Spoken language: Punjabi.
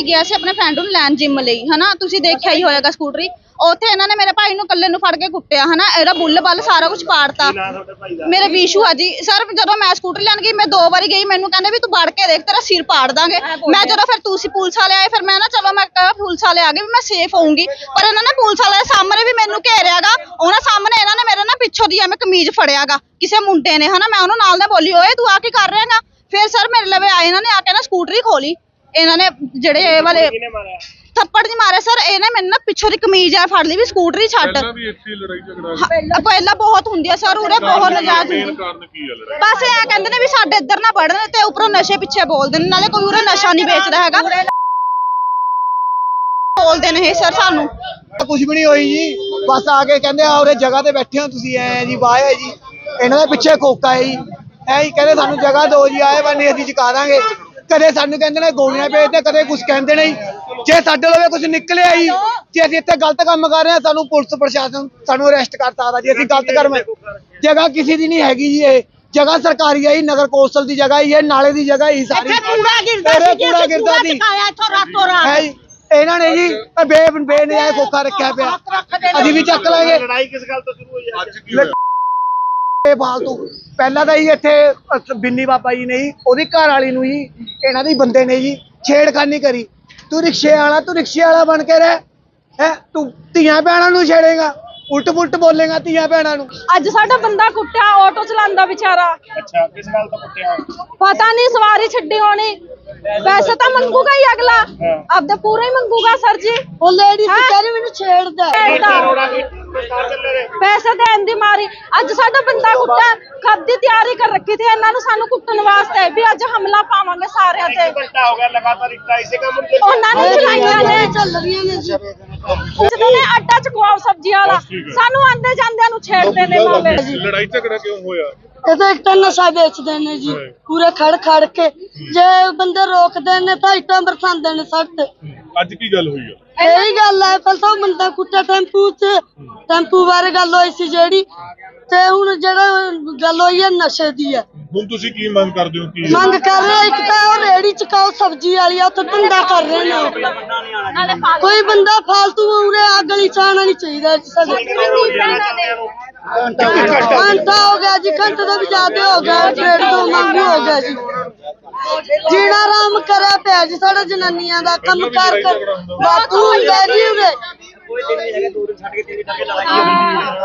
ਭਾਈ ਗਿਆ ਸੀ ਆਪਣੇ ਫਰੈਂਡ ਨੂੰ ਲੈਣ ਜਿਮ ਲਈ ਹਨਾ? ਤੁਸੀਂ ਦੇਖਿਆ ਹੀ ਹੋਏਗਾ ਸਕੂਟਰੀ। ਉੱਥੇ ਇਹਨਾਂ ਨੇ ਮੇਰੇ ਭਾਈ ਨੂੰ ਇਕੱਲੇ ਨੂੰ ਫੜ ਕੇ ਕੁੱਟਿਆ ਹਨਾ? ਇਹਦਾ ਬੁੱਲ ਬੱਲ ਸਾਰਾ ਕੁਝ ਪਾੜਤਾ। ਮੇਰੇ ਵੀਸ਼ੂ ਆ ਜੀ। ਸਰ ਜਦੋਂ ਮੈਂ ਸਕੂਟਰ ਲੈਣ ਗਈ ਮੈਂ ਦੋ ਵਾਰੀ ਗਈ ਮੈਨੂੰ ਕਹਿੰਦੇ ਵੀ ਤੂੰ ਵੜ ਕੇ ਦੇਖ ਤੇਰਾ ਸਿਰ ਪਾੜ ਦਾਂਗੇ। ਮੈਂ ਜਦੋਂ ਫਿਰ ਤੁਸੀਂ ਪੁਲਿਸ ਵਾਲੇ ਆਏ ਫਿਰ ਮੈਂ ਨਾ ਚਲੋ ਮੈਂ ਕਿਹਾ ਪੁਲਿਸ ਵਾਲੇ ਆ ਗਏ ਵੀ ਮੈਂ ਸੇਫ ਹੋਊਂਗੀ। ਪਰ ਇਹਨਾਂ ਨੇ ਪੁਲਿਸ ਵਾਲੇ ਸਾਹਮਣੇ ਵੀ ਮੈਨੂੰ ਘੇਰਿਆਗਾ। ਉਹਨਾਂ ਸਾਹਮਣੇ ਇਹਨਾਂ ਨੇ ਮੇਰੇ ਨਾ ਪਿੱਛੋਂ ਦੀ ਐਵੇਂ ਕਮੀਜ਼ ਫੜਿਆਗਾ ਕਿਸੇ ਮੁੰਡੇ ਨੇ ਹਨਾ? ਮੈਂ ਉਹਨੂੰ ਨਾਲ ਦੇ ਬੋਲੀ ਓਏ ਤੂੰ ਆ ਕੀ ਕਰ ਰਿਹਾਗਾ? ਫਿਰ ਸਰ ਮੇਰੇ ਲਵੇ ਆਏ ਇਹਨਾਂ ਨੇ ਆ ਕੇ ਨਾ ਸਕੂਟਰੀ ਖੋਲੀ। ਇਹਨਾਂ ਨੇ ਜਿਹੜੇ ਇਹ ਵਾਲੇ ਥੱਪੜ ਨਹੀਂ ਮਾਰੇ ਸਰ ਇਹਨੇ ਮੈਨੂੰ ਨਾ ਪਿੱਛੋਂ ਦੀ ਕਮੀਜ਼ ਆ ਫੜ ਲਈ ਵੀ ਸਕੂਟਰੀ ਛੱਡ। ਪਹਿਲਾਂ ਵੀ ਇੱਥੇ ਹੀ ਲੜਾਈ ਝਗੜਾ ਹਾਂ, ਪਹਿਲਾਂ ਬਹੁਤ ਹੁੰਦੀ ਆ ਸਰ ਉਰੇ ਬਹੁਤ ਨਜਾਇਜ਼ ਮੇਨ ਹੁੰਦੀ। ਕਾਰਨ ਕੀ ਹੈ ਲੜਾਈ? ਬਸ ਇਹ ਕਹਿੰਦੇ ਨੇ ਵੀ ਸਾਡੇ ਇੱਧਰ ਨਾ ਵੜਨ ਤੇ ਉੱਪਰੋਂ ਨਸ਼ੇ ਪਿੱਛੇ ਬੋਲਦੇ ਨੇ ਨਾਲੇ ਕੋਈ ਉਰੇ ਨਸ਼ਾ ਨਹੀਂ ਵੇਚਦਾ ਹੈਗਾ। ਬੋਲਦੇ ਨੇ ਇਹ ਸਰ ਸਾਨੂੰ। ਕੁਝ ਵੀ ਨਹੀਂ ਹੋਈ ਜੀ। ਬਸ ਆ ਕੇ ਕਹਿੰਦੇ ਆ ਉਰੇ ਜਗ੍ਹਾ ਤੇ ਬੈਠੇ ਹੋ ਤੁਸੀਂ ਐ ਜੀ ਵਾਹ ਹੈ ਜੀ। ਇਹਨਾਂ ਦੇ ਪਿੱਛੇ ਕੋਕਾ ਹੈ ਜੀ। ਐ ਹੀ ਕਹਿੰਦੇ ਸਾਨੂੰ ਜਗ੍ਹਾ ਦਿਓ ਜੀ ਆਏ ਬੰਨੇ ਅਸੀਂ ਚੁਕਾ ਦਾਂਗੇ। ਕਦੇ ਸਾਨੂੰ ਕਹਿੰਦੇ ਨੇ ਗੋਲੀਆਂ ਭੇਜਦੇ ਕਦੇ ਕੁਝ ਕਹਿੰਦੇ ਨਹੀਂ। ਜੇ ਸਾਡੇ ਲਵੇ ਕੁਝ ਨਿਕਲਿਆ ਜੀ ਜੇ ਅਸੀਂ ਇੱਥੇ ਗਲਤ ਕੰਮ ਕਰ ਰਹੇ ਹਾਂ ਸਾਨੂੰ ਪੁਲਿਸ ਪ੍ਰਸ਼ਾਸਨ ਸਾਨੂੰ ਅਰੈਸਟ ਕਰ ਸਕਦਾ ਜੀ ਅਸੀਂ ਗਲਤ ਕਰਮ ਜਗ੍ਹਾ ਕਿਸੇ ਦੀ ਨਹੀਂ ਹੈਗੀ ਜੀ ਇਹ। ਜਗ੍ਹਾ ਸਰਕਾਰੀ ਹੈ ਜੀ ਨਗਰ ਕੌਂਸਲ ਦੀ ਜਗ੍ਹਾ ਹੀ ਹੈ ਨਾਲੇ ਦੀ ਜਗ੍ਹਾ ਹੀ ਸਾਰੀ। ਇੱਥੇ ਕੂੜਾ ਗਿਰਦਾ ਸੀ ਕੂੜਾ ਗਿਰਦਾ ਸੀ। ਇੱਥੋਂ ਰਾਤੋਂ ਰਾਤ। ਹੈ ਜੀ। ਇਹਨਾਂ ਨੇ ਜੀ ਬੇ ਬੇਨਿਆਏ ਖੋਖਾ ਰੱਖਿਆ ਪਿਆ। ਅਸੀਂ ਵੀ ਚੱਕ ਲਾਂਗੇ। ਲੜਾਈ ਕਿਸ ਗੱਲ ਤੋਂ ਸ਼ੁਰੂ ਹੋਈ ਹੈ? ਅੱਜ ਕੀ ਇਹ ਫਾਲਤੂ। ਪਹਿਲਾਂ ਤਾਂ ਜੀ ਇੱਥੇ ਬਿੰਨੀ ਬਾਬਾ ਜੀ ਨੇ ਜੀ ਉਹਦੀ ਘਰ ਵਾਲੀ ਨੂੰ ਜੀ ਇਹਨਾਂ ਦੇ ਬੰਦੇ ਨੇ ਜੀ ਛੇੜਖਾਨੀ ਕਰੀ। ਤੂੰ ਰਿਕਸ਼ੇ ਵਾਲਾ ਤੂੰ ਰਿਕਸ਼ੇ ਵਾਲਾ ਬਣ ਕੇ ਰਹਿ। ਹੈ ਤੂੰ ਧੀਆਂ ਭੈਣਾਂ ਨੂੰ ਛੇੜੇਗਾ। ਉਲਟ ਪੁਲਟ ਬੋਲੇਗਾ ਧੀਆਂ ਭੈਣਾਂ ਨੂੰ। ਅੱਜ ਸਾਡਾ ਬੰਦਾ ਕੁੱਟਿਆ ਆਟੋ ਚਲਾਉਂਦਾ ਵਿਚਾਰਾ। ਅੱਛਾ ਕਿਸ ਗੱਲ ਤੋਂ ਕੁੱਟਿਆ? ਪਤਾ ਨਹੀਂ ਸਵਾਰੀ ਛੱਡੀ ਹੋਣੀ। ਵੈਸੇ ਤਾਂ ਮੰਗੂਗਾ ਹੀ ਅਗਲਾ। ਆਪਦਾ ਪੂਰਾ ਹੀ ਮੰਗੂਗਾ ਸਰ ਜੀ। ਉਹ ਲੇਡੀ ਸੀ ਕਹਿੰਦੀ ਮੈਨੂੰ ਛੇੜਦਾ ਰਹੇ ਪੈਸੇ ਦੇਣ ਦੀ ਮਾਰੀ। ਅੱਜ ਸਾਡਾ ਬੰਦਾ ਕੁੱਟਿਆ ਕਦ ਦੀ ਤਿਆਰੀ ਕਰ ਰੱਖੀ ਸੀ। ਇਹਨਾਂ ਨੂੰ ਸਾਨੂੰ ਕੁੱਟਣ ਵਾਸਤੇ ਵੀ ਅੱਜ ਹਮਲਾ ਪਾਵਾਂਗੇ ਸਾਰਿਆਂ ਤੇ। ਘੰਟਾ ਹੋ ਗਿਆ ਲਗਾਤਾਰ ਇੱਟਾਂ ਇਸੇ ਕੰਮ ਨੂੰ। ਉਹਨਾਂ ਨੇ ਚਲਾਈਆਂ ਨੇ। ਚੱਲ ਰਹੀਆਂ ਨੇ ਜਦੋਂ ਨੇ ਅੱਡਾ ਚਕਵਾਓ ਸਬਜ਼ੀ ਵਾਲਾ। ਸਾਨੂੰ ਆਂਦੇ ਜਾਂਦਿਆਂ ਨੂੰ ਛੇੜਦੇ ਨੇ ਮਾਮੇ। ਲੜਾਈ ਝਗੜਾ ਕਿਉਂ ਹੋਇਆ? ਇਹ ਤਾਂ ਇੱਕ ਤਾਂ ਨਸ਼ਾ ਵੇਚਦੇ ਨੇ ਜੀ ਪੂਰੇ ਖੜ ਖੜ ਕੇ। ਜੇ ਬੰਦੇ ਰੋਕਦੇ ਨੇ ਤਾਂ ਇੱਟਾਂ ਬਰਸਾਉਂਦੇ ਨੇ ਤੇ। ਅੱਜ ਕੀ ਗੱਲ ਹੋਈ ਆ? ਇਹੀ ਗੱਲ ਹੈ ਪਹਿਲਾਂ ਬੰਦਾ ਕੁੱਟਿਆ ਟੈਂਪੂ 'ਚ। ਟੈਂਪੂ ਬਾਰੇ ਗੱਲ ਹੋਈ ਸੀ ਜਿਹੜੀ। ਤੇ ਹੁਣ ਜਿਹੜਾ ਗੱਲ ਹੋਈ ਹੈ ਨਸ਼ੇ ਦੀ ਹੈ ਹੁਣ ਤੁਸੀਂ ਕੀ ਮੰਗ ਕਰਦੇ ਹੋ ਕੀ ਮੰਗ ਕਰ ਰਹੇ ਇੱਕ ਤਾਂ ਉਹ ਰੇੜੀ ਚਕਾਓ ਸਬਜ਼ੀ ਵਾਲੀ ਆ ਉੱਥੇ ਧੰਦਾ ਕਰ ਰਹੇ ਨੇ। ਕੋਈ ਬੰਦਾ ਫਾਲਤੂ ਉਰੇ ਆ ਗਲੀ ਚ ਆਉਣਾ ਨਹੀਂ ਚਾਹੀਦਾ ਜੀ ਸਾਡੇ ਘੰਟਾ ਹੋ ਗਿਆ। ਜੀ ਘੰਟੇ ਤੋਂ ਵੀ ਜ਼ਿਆਦਾ ਹੋ ਗਿਆ ਡੇਢ ਤੋਂ ਮੰਗੂ ਹੋ ਗਿਆ ਜੀ। ਜੀਣਾ ਆਰਾਮ ਕਰਿਆ ਪਿਆ ਜੀ ਸਾਡੇ ਜਨਾਨੀਆਂ ਦਾ ਕੰਮ ਕਰ ਕਰ ਬਾਪੂ ਹੁੰਦਾ ਜੀ ਉਰੇ।